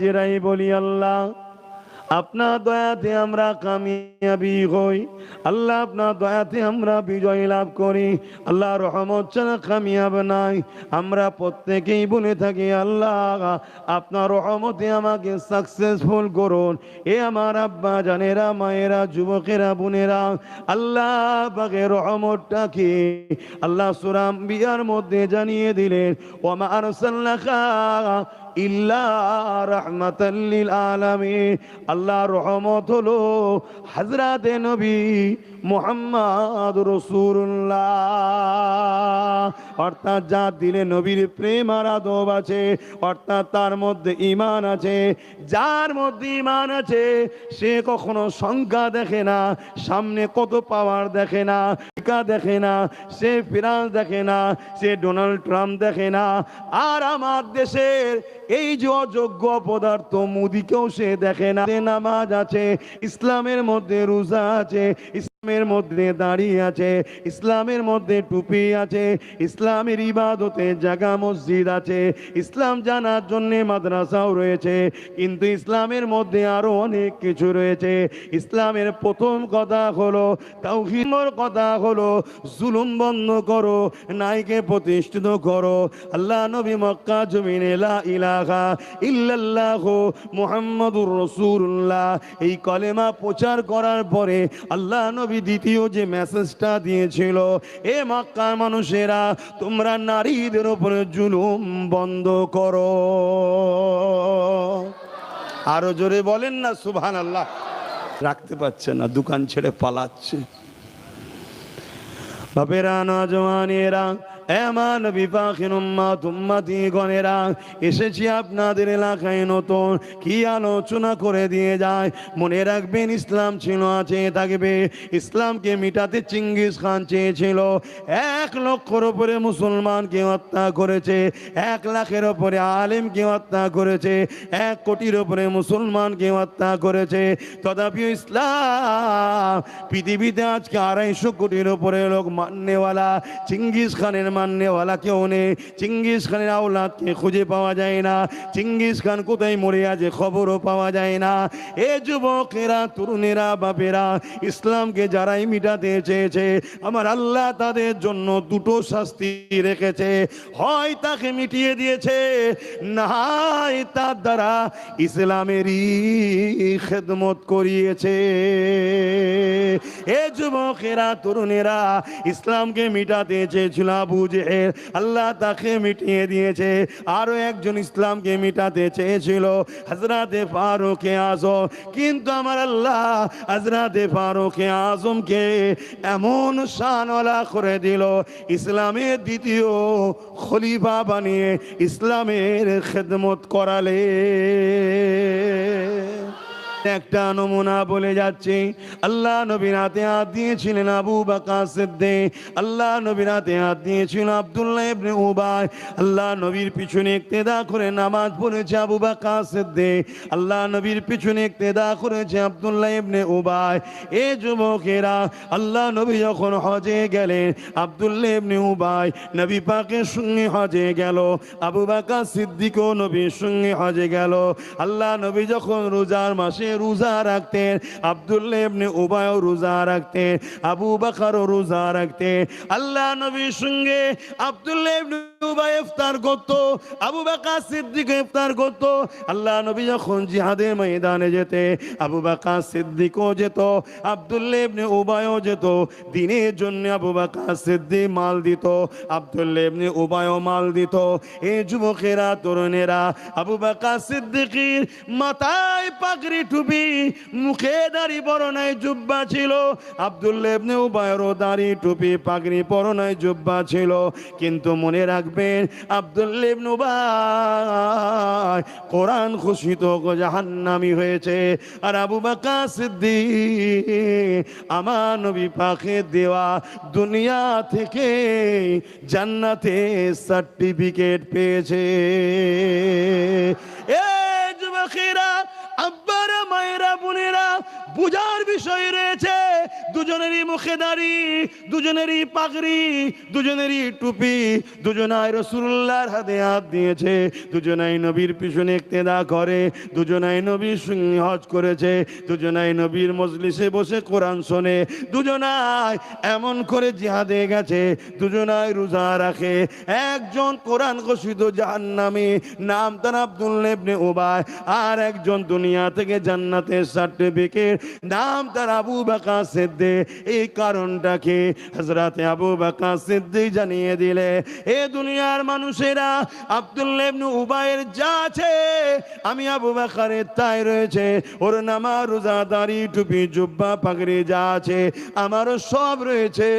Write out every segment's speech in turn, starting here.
জেরাই বলি আল্লাহ, আপনার দয়াতে আমরা কামিয়াবি হই। আল্লাহ, আপনার দয়াতে আমরা বিজয় লাভ করি। আল্লাহ, রহমত ছাড়া কামিয়াব নাই। আমরা প্রত্যেকেই বলে থাকি, আল্লাহ, আপনার রহমতে আমাকে সাকসেসফুল করুন। এ আমার আব্বা জানেরা, মায়েরা, যুবকেরা, বোনেরা আল্লাহ পাকে রহমতটা কি আল্লাহ সুরাম বিয়ার মধ্যে জানিয়ে দিলেন ওমা আরসাল্লাকা আল্লাহ রহমত হলো হযরতে নবী অর্থাৎ যা দিলে নবীর প্রেম আর আদব আছে, অর্থাৎ তার মধ্যে ইমান আছে। যার মধ্যে ইমান আছে, সে কখনো সংখ্যা দেখে না, সামনে কত পাওয়ার দেখে না। টিকা দেখে না, সে ফ্রান্স দেখে না, সে ডোনাল্ড ট্রাম্প দেখে না। আর আমার দেশের এই যে অযোগ্য পদার্থ মুদিকেও সে দেখে না। নামাজ আছে, ইসলামের মধ্যে রোজা আছে ইসলামের মধ্যে দাঁড়িয়ে আছে, ইসলামের মধ্যে টুপি আছে, ইসলামের ইবাদতে জাগা মসজিদ আছে, ইসলাম জানার জন্য মাদ্রাসাও রয়েছে, কিন্তু ইসলামের মধ্যে আরও অনেক কিছু রয়েছে। ইসলামের প্রথম কথা হলো তাওহিমর কথা হলো, জুলুম বন্ধ করো নাইকে প্রতিষ্ঠিত করো। আল্লাহ নবী মক্কা জমিন লা ইলাহা ইল্লাল্লাহ মুহাম্মাদুর রাসূলুল্লাহ। এই কলেমা প্রচার করার পরে আল্লাহ নবী দ্বিতীয় যে মেসেজটা দিয়েছিল, এ মক্কার মানুষেরা, তোমরা নারীদের উপরে জুলুম বন্ধ করো। আরও জোরে বলেন না সুবহান আল্লাহ রাখতে পারছে না, দোকান ছেড়ে পালাচ্ছে। বাপেরা, নজওয়ানেরা এমান বিপাখিন এসেছি আপনাদের এলাকায় নতুন। কি আলোচনা করে দিয়ে যায়? মনে রাখবেন, ইসলাম ছিল, আছে থাকবে। ইসলামকে মিটাতে চিঙ্গিস খান চেয়েছিল। এক লক্ষর উপরে মুসলমানকে হত্যা করেছে। এক লাখের উপরে আলেমকে হত্যা করেছে। এক কোটির উপরে মুসলমানকে হত্যা করেছে। তথাপি ইসলাম পৃথিবীতে আজকে আড়াইশো কোটির উপরে লোক মান্যওয়ালা চিঙ্গিস খানের মান্যওয়ালা কেউ নেই। চিঙ্গিস খানের আওলাদকে খুঁজে পাওয়া যায় না। চিঙ্গিস খান কোথায় মরে আছে খবরও পাওয়া যায় না। এ যুবকেরা, তরুণেরা, বাপেরা, ইসলামকে যারাই মিটাতে চেয়েছে, আমার আল্লাহ তাদের জন্য দুটো শাস্তি রেখেছে। হয় তাকে মিটিয়ে দিয়েছে নাই তার দ্বারা ইসলামেরই খেদমত করিয়েছে। এ যুবকেরা, তরুণেরা, ইসলামকে মিটাতে চেয়েছিল আবু জেহেল আল্লাহ তাকে মিটিয়ে দিয়েছে। আরও একজন ইসলামকে মিটাতে চেয়েছিল হজরতে ফারুকে আজম। কিন্তু আমার আল্লাহ হজরতে ফারুকে আজমকে এমন শানওয়ালা করে দিল, ইসলামের দ্বিতীয় খলিফা বানিয়ে ইসলামের খেদমত করালে। একটা নমুনা বলে যাচ্ছে। আল্লাহ নবীর হাতে হাত দিয়েছিলেন আবু বাকা সিদ্দে আল্লাহ নবীর হাতে হাত দিয়েছিলেন আব্দুল্লাহ ইবনে উবাই। আল্লাহ নবীর পিছনে ইক্তেদা করে নামাজ পড়েছে আবু বাকা সিদ্দে আল্লাহ নবীর পিছনে ইক্তেদা করেছে আব্দুল্লাহ ইবনে উবাই। এ যুবকেরা, আল্লাহ নবী যখন হজে গেলেন, আব্দুল্লাহ ইবনে উবাই নবী পাকের সঙ্গে হজে গেল। আবু বাকা সিদ্দিকও নবীর সঙ্গে হজে গেল। আল্লাহ নবী যখন রোজার মাসে রোজা রাখতেন আব্দুল্লাহ উবায়ও রোজা রাখতেন, আবু বাকারও রোজা রাখতেন। আল্লাহ নবীর সঙ্গে আব্দুল্লাহ ইবনে ইফতার করত, আবু বাকার সিদ্দিক ইফতার করত। আল্লাহ নবী যখন জিহাদের ময়দানে যেতে, আবু বাকার সিদ্দিকও যেত আব্দুল্লাহ উবায়ও যেত। দিনের জন্য আবু বাকার সিদ্দিক মাল দিত আব্দুল্লাহ ইবনে উবায়ও মাল দিত। এই যুবকেরা, তরুণেরা, আবু বাকার সিদ্দিকীর মাথায় পাগড়ি টুপি মুখে দাড়ি পরনায় জুব্বা ছিল। আব্দুল্লাহ ইবনে উবায়েরও দাড়ি, টুপি, পাগড়ি পরনায় জুব্বা ছিল। কিন্তু মনে রাখবেন আব্দুল্লাহ ইবনে উবাই কোরআন ঘোষিত জাহান্নামী হয়েছে। আর আবু বাকার সিদ্দিক, আমার নবী পাকে দেওয়া দুনিয়া থেকে জান্নাতে সার্টিফিকেট পেয়েছে। এ যুবকেরা বুঝার বিষয় রয়েছে। দুজনেরই মুখে দাড়ি, দুজনেরই পাগড়ি, দুজনেরই টুপি দুজনায় রসুল্লাহর হাতে হাত দিয়েছে, দুজনাই নবীর পিছনে ইক্তেদা করে, দুজনাই নবীর সঙ্গে হজ করেছে, দুজনাই নবীর মজলিসে বসে কোরআন শোনে দুজনায় এমন করে জিহাদে গেছে দুজনায় রোজা রাখে। একজন কোরআন ঘোষিত জাহান্নামী, নাম তার আব্দুল ইবনে উবায় আর একজন দুনিয়া থেকে জান্নাতের সার্টিফিকেট নাম তার আবু বাকা সিদ্দে এই কারণটাকে হজরতে আবু বাকা সিদ্দি জানিয়ে দিলে, এ দুনিয়ার মানুষেরা, আব্দুল ইবনে উবায়ের যা আছে, আমি আবু বাকারের তাই রয়েছে। ওর নামা রোজা, দাড়ি, টুপি, জুব্বা, পাগড়ি যা আছে, আমারও সব রয়েছে।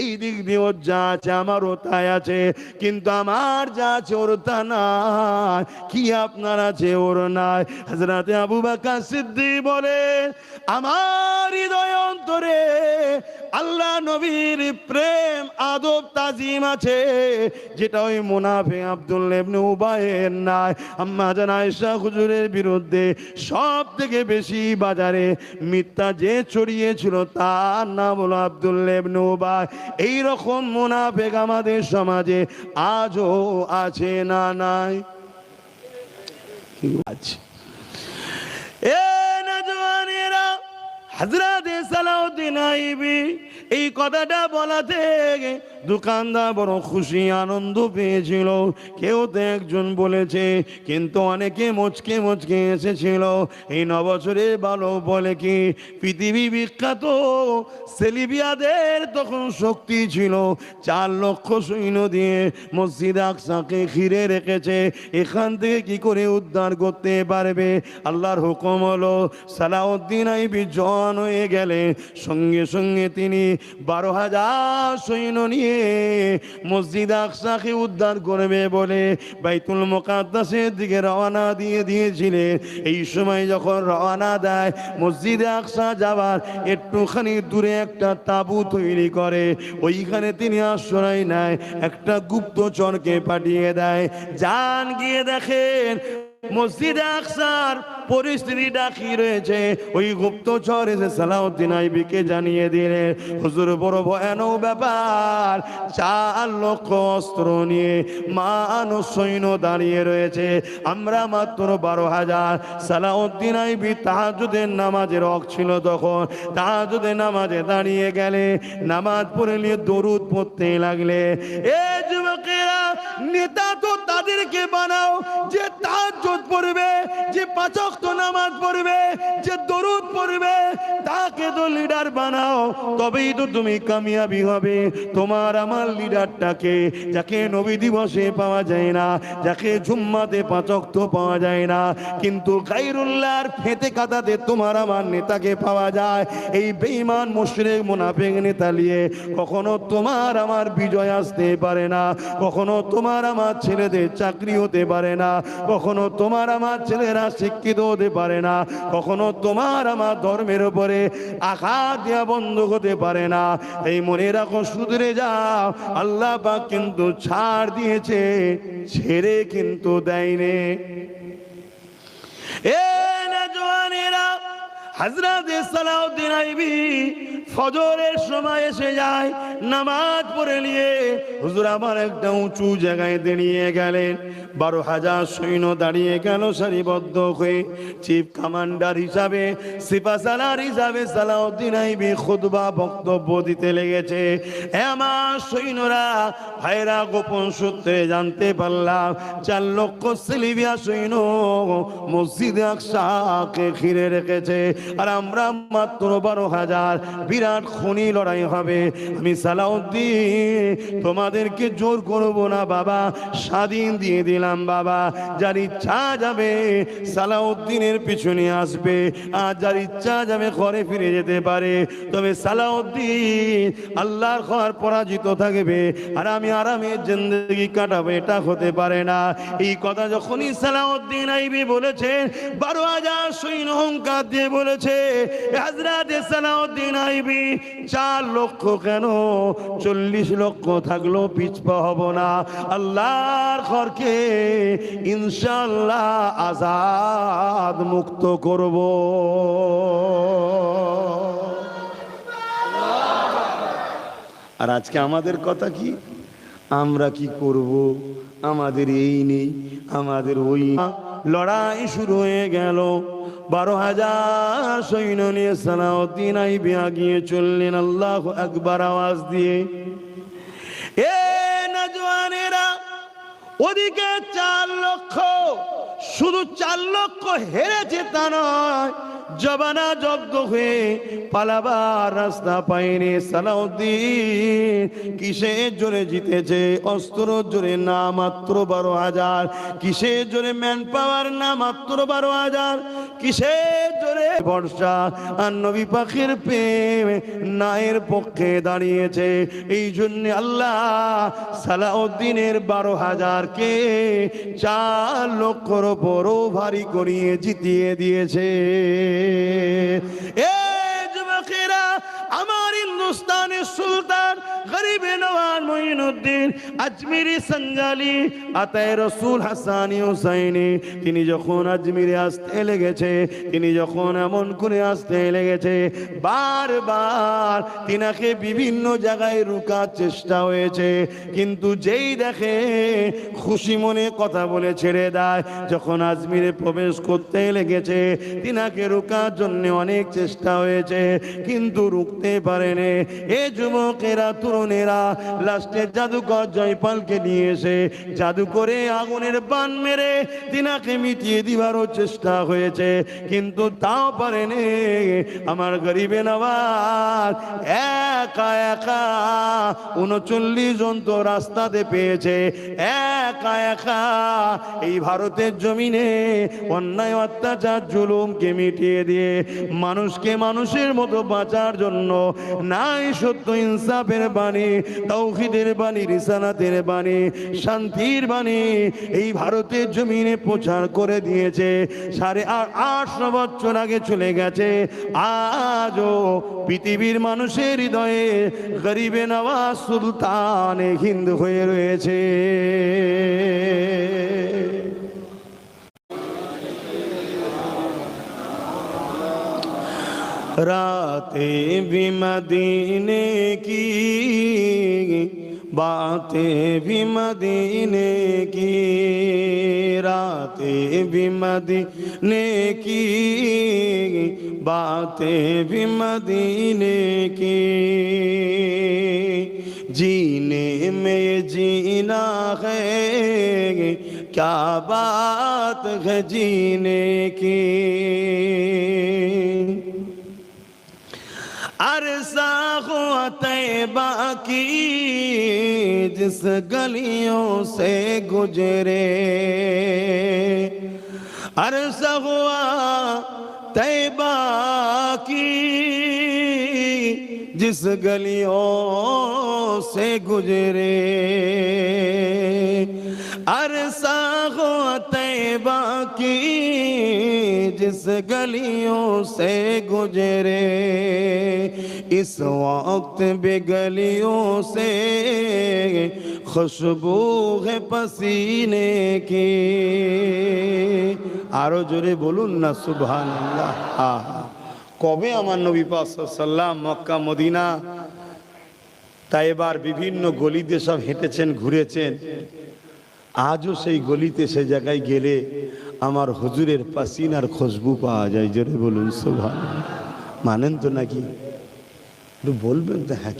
এই দিক দিয়ে ওর যা আছে, আমারও তাই আছে। কিন্তু আমার যা আছে, ওর তা নাই। কি আপনার আছে, ওর নাই? হাজরাতে আবু বাকা সিদ্দি বলে, আমার হৃদয় অন্তরে আল্লাহ নবীর প্রেম, আদব, তাজিম আছে। যেটা ওই মুনাফে আব্দুল উবায়ের নাই। আম্মা জান আয়েশা হুজুরের বিরুদ্ধে সব থেকে বেশি বাজারে মিথ্যা যে ছড়িয়েছিল তার নাম হলো আব্দুল ইবনে উবায়। এই রকম মুনাফেক আমাদের সমাজে আজও আছে না নাই? আছে হজরত সালাউদ্দিন আইবি এই কথাটা বলাতে দোকানদার বড় খুশি, আনন্দ পেয়েছিল। কেউ তো একজন বলেছে, কিন্তু অনেকে মুচকে মুচকে এসেছিল। এই নবছরের ভালো বলে কি, পৃথিবী বিখ্যাত সেলিবিয়াদের তখন শক্তি ছিল। চার লক্ষ সৈন্য দিয়ে মসজিদ আকসাকে ঘিরে রেখেছে। এখান থেকে কি করে উদ্ধার করতে পারবে? আল্লাহর হুকুম হলো, সালাউদ্দিন আইবি জন হয়ে গেলে সঙ্গে সঙ্গে তিনি বারো হাজার সৈন্য নিয়ে মসজিদ আকসাকে উদ্ধার করবে বলে বাইতুল মোকাদ্দাসের দিকে রওনা দিয়ে দিয়েছিলেন। এই সময় যখন রওনা দেয় মসজিদ আকসা যাবার একটুখানি দূরে একটা তাবু তৈরি করে। ওইখানে তিনি আশ্রয় নেয়। একটা গুপ্তচরকে পাঠিয়ে দেয়। যান গিয়ে দেখেন মসজিদ আকসার পরিস্থিতিটা কি রয়েছে। ওই গুপ্তচর এসে সালাউদ্দিন আইবিকে জানিয়ে দিলেন, হুজুর, বড় ভয়ানক ব্যাপার। চার লক্ষ অস্ত্র নিয়ে মানুষ সৈন্য দাঁড়িয়ে রয়েছে। আমরা মাত্র বারো হাজার। সালাউদ্দিন আইবি তাহাজুদের নামাজের রক ছিল তখন। তাহাজুদের নামাজে দাঁড়িয়ে গেলে নামাজ পড়ে নিয়ে দরুদ পড়তে লাগলে। এ যুবকেরা, নেতা তো তাদেরকে বানাও, যে তাহাজ্জুদ পড়বে যে পাঁচক্ত নামাজ পড়বে, যে দরুদ পড়বে, তাকে তো লিডার বানাও, তবেই তো তুমি কামিয়াবি হবে। তোমার আমার লিডারটাকে যাকে নবী দিবসে পাওয়া যায় না, যাকে জুম্মাতে পাঁচক্ত পাওয়া যায় না, কিন্তু গাইরুল্লাহর ফেতে কাদাতে তোমার আমার নেতাকে পাওয়া যায়। এই বেঈমান মুশরিক মুনাফিক নেতা নিয়ে কখনো তোমার আমার বিজয় আসতে পারে না, কখনো তোমার আমার ছেলেদের চাকরি হতে পারে না, কখনো তোমার আমার ছেলেরা শিক্ষিত হতে পারে না, কখনো তোমার আমার ধর্মের উপরে আঘাত দেওয়া বন্ধ হতে পারে না। এই মনে রাখো, সুদরে যাও, আল্লাহ বা কিন্তু ছাড় দিয়েছে, ছেড়ে কিন্তু দেয়নি। এ নজওয়ানেরা হজরত সালাউদ্দিন আইবি ফজরের সময় এসে যায়, নামাজ পড়ে নিয়ে হুজুর আমার একটা উঁচু জায়গায় দাঁড়িয়ে গেলেন। বারো হাজার সৈন্য দাঁড়িয়ে গেল সারিবদ্ধ হয়ে। চিফ কমান্ডার হিসাবে সিপাসালার হিসাবে সালাউদ্দিন আইবি খুতবা বক্তব্য দিতে লেগেছে। আমার সৈন্যরা, ভাইরা গোপন সূত্রে জানতে পারলাম, চার লক্ষ সিলিবিয়া সৈন্য মসজিদ আকসাকে ঘিরে রেখেছে। আর আমরা মাত্র বারো হাজার। বিরাট খনি লড়াই হবে। আমি সালাউদ্দিন, তোমাদেরকে জোর করব না বাবা। স্বাধীন দিয়ে দিলাম বাবা। যার ইচ্ছা যাবে সালাউদ্দিনের পিছনে আসবে। আর যার ইচ্ছা যাবে ঘরে ফিরে যেতে পারে। তবে সালাউদ্দিন আল্লাহর ঘর পরাজিত থাকবে। আর আমি আরামে জিন্দগি কাটাবো, এটা হতে পারে না। এই কথা যখনই সালাউদ্দিন আইবি বলেছেন, বারো হাজার সৈন্য অহংকার দিয়ে বলেছে হাজরাত সালাউদ্দিন আইবি, চার লক্ষ কেন? চল্লিশ লক্ষ থাকলেও পিছপা হব না। আল্লাহর ঘরকে ইনশাল্লাহ আজাদ মুক্ত করব। আর আজকে আমাদের কথা কি? আমরা কি করব? আমাদের এই নেই, আমাদের ওই লড়াই শুরু হয়ে গেল। বারো হাজার সৈন্য নিয়ে সালাউদ্দিন আইবে আগিয়ে চললেন আল্লাহ একবার আওয়াজ দিয়ে। এ নজওয়ানেরা, ওদিকে চার লক্ষ, শুধু চার লক্ষ হেরেছে তা নয় জবানা যজ্ঞ হয়ে পালাবার রাস্তা পায়নি সালাউদ্দিন। কিসের জোরে জিতেছে? অস্ত্র জোরে না মাত্র বারো হাজার। কিসের জোরে ম্যান পাওয়ার না মাত্র বারো হাজার? কিসের জোরে বর্ষা আর নবী পাখির প্রেম নায়ের পক্ষে দাঁড়িয়েছে। এই জন্য আল্লাহ সালাউদ্দিনের বারো হাজারকে চার লক্ষর বড় ভারী করিয়ে জিতিয়ে দিয়েছে। এ যুবকেরা আমার হিন্দুস্তানের সুলতান গরিবে নওয়াজ মঈনুদ্দিন আজমিরি সঞ্জালি আতায় রসুল হাসানি হুসাইনি। তিনি যখন আজমিরে আসতে লেগেছে, তিনি যখন এমন করে আসতে লেগেছে, বারবার তিনাকে বিভিন্ন জায়গায় রুকার চেষ্টা হয়েছে। কিন্তু যেই দেখে খুশি মনে কথা বলে ছেড়ে দেয়, যখন আজমিরে প্রবেশ করতে লেগেছে, তিনাকে রুকার জন্য অনেক চেষ্টা হয়েছে, কিন্তু রুখতে পারেনি এ যুবকেরা, তরুণেরা লাস্টে জাদুকর জয়পালকে নিয়ে এসে জাদু করে আগুনের বান মেরে তিনাকে মিটিয়ে দিবারও চেষ্টা হয়েছে। কিন্তু তাও পারেনি আমার গরিবে নবাজ একা একা উনচল্লিশ জন তো রাস্তাতে পেয়েছে। একা একা এই ভারতের জমিনে অন্যায় অত্যাচার, জুলুমকে মিটিয়ে দিয়ে মানুষকে মানুষের মতো বাঁচার জন্য নাই সত্য ইনসাফের বাণী তৌহিদের বাণী রিসানাতের বাণী, শান্তির বাণী এই ভারতের জমিনে প্রচার করে দিয়েছে। সাড়ে আটশো বছর আগে চলে গেছে। আজও পৃথিবীর মানুষের হৃদয়ে গরিবে নওয়াজ সুলতান হিন্দু হয়ে রয়েছে। रातें भी मदीने की बातें भी मदीने की रातें भी मदीने की बातें भी मदीने की जीने में जीना है क्या बात है जीने की अरसा हुआ तैबा की जिस गलियों से गुजरे अरसा हुआ तैबा की जिस गलियों से गुजरे अरसा हुआ तैबा की जिस गलियों से गुजरे इस वक्त भी गलियों से खुशबू है पसीने की আরো জোরে বলুন না সুবহান কবে আমার নবী পাক সাল্লাম মক্কা মদিনা তাই এবার বিভিন্ন গলিতে সব হেঁটেছেন ঘুরেছেন আজও সেই গলিতে সে জায়গায় গেলে আমার হুজুরের পাসিনার খুশবু পাওয়া যায়, জোরে বলুন সোভা মানেন তো নাকি? বলবেন তো হ্যাঁ